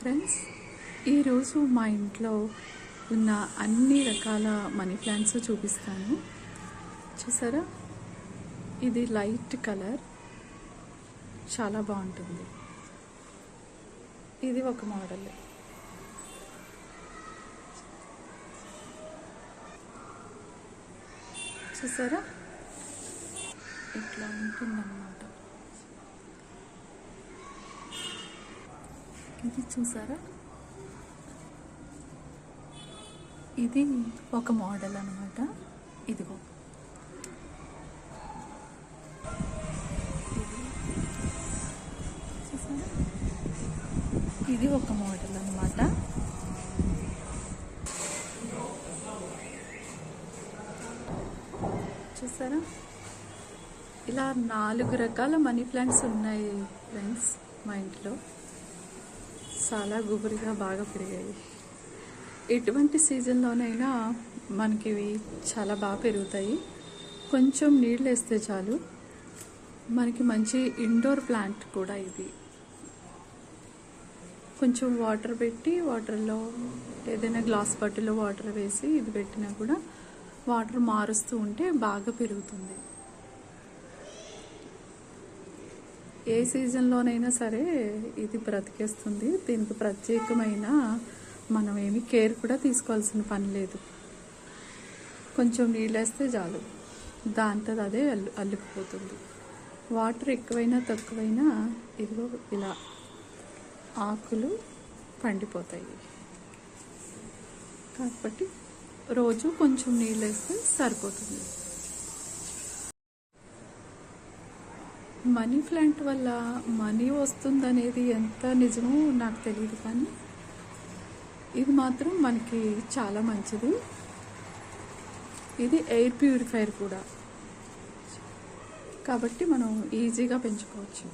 Friends ఈరోజు మా ఇంట్లో ఉన్న అన్ని రకాల మనీ ప్లాంట్స్ చూపిస్తాను. చూసారా? ఇది లైట్ కలర్ చాలా బాగుంటుంది. ఇది ఒక మోడల్ చూసారా? ఇట్లా ఉంటుందన్నమాట. ఇది చూసారా? ఇది ఒక మోడల్ అనమాట ఇదిగో. ఇది. చూసారా? ఇది ఒక మోడల్ అనమాట చూసారా? ఇలా నాలుగు రకాల మనీ ప్లాంట్స్ ఉన్నాయి ఫ్రెండ్స్ మా ఇంట్లో. చాలా గుబురుగా బాగా పెరిగాయి. ఎటువంటి సీజన్లోనైనా మనకి ఇవి చాలా బాగా పెరుగుతాయి. కొంచెం నీళ్ళు వేస్తే చాలు. మనకి మంచి ఇండోర్ ప్లాంట్ కూడా ఇది. కొంచెం వాటర్ పెట్టి వాటర్లో ఏదైనా గ్లాస్ బట్టలో వాటర్ వేసి ఇది పెట్టినా కూడా వాటర్ మారుస్తూ ఉంటే బాగా పెరుగుతుంది. ఏ సీజన్లోనైనా సరే ఇది బ్రతికేస్తుంది. దీనికి ప్రత్యేకమైన మనం ఏమి కేర్ కూడా తీసుకోవాల్సిన పని లేదు. కొంచెం నీళ్ళు వేస్తే చాలు. దాంతో అదే అల్లు అల్లుకుపోతుంది వాటర్ ఎక్కువైనా తక్కువైనా ఇదిగో ఇలా ఆకులు పండిపోతాయి. కాబట్టి రోజు కొంచెం నీళ్ళు వేస్తే సరిపోతుంది. మనీ ప్లాంట్ వల్ల మనీ వస్తుందనేది ఎంత నిజమో నాకు తెలియదు కానీ ఇది మాత్రం మనకి చాలా మంచిది. ఇది ఎయిర్ ప్యూరిఫైర్ కూడా. కాబట్టి మనం ఈజీగా పెంచుకోవచ్చు.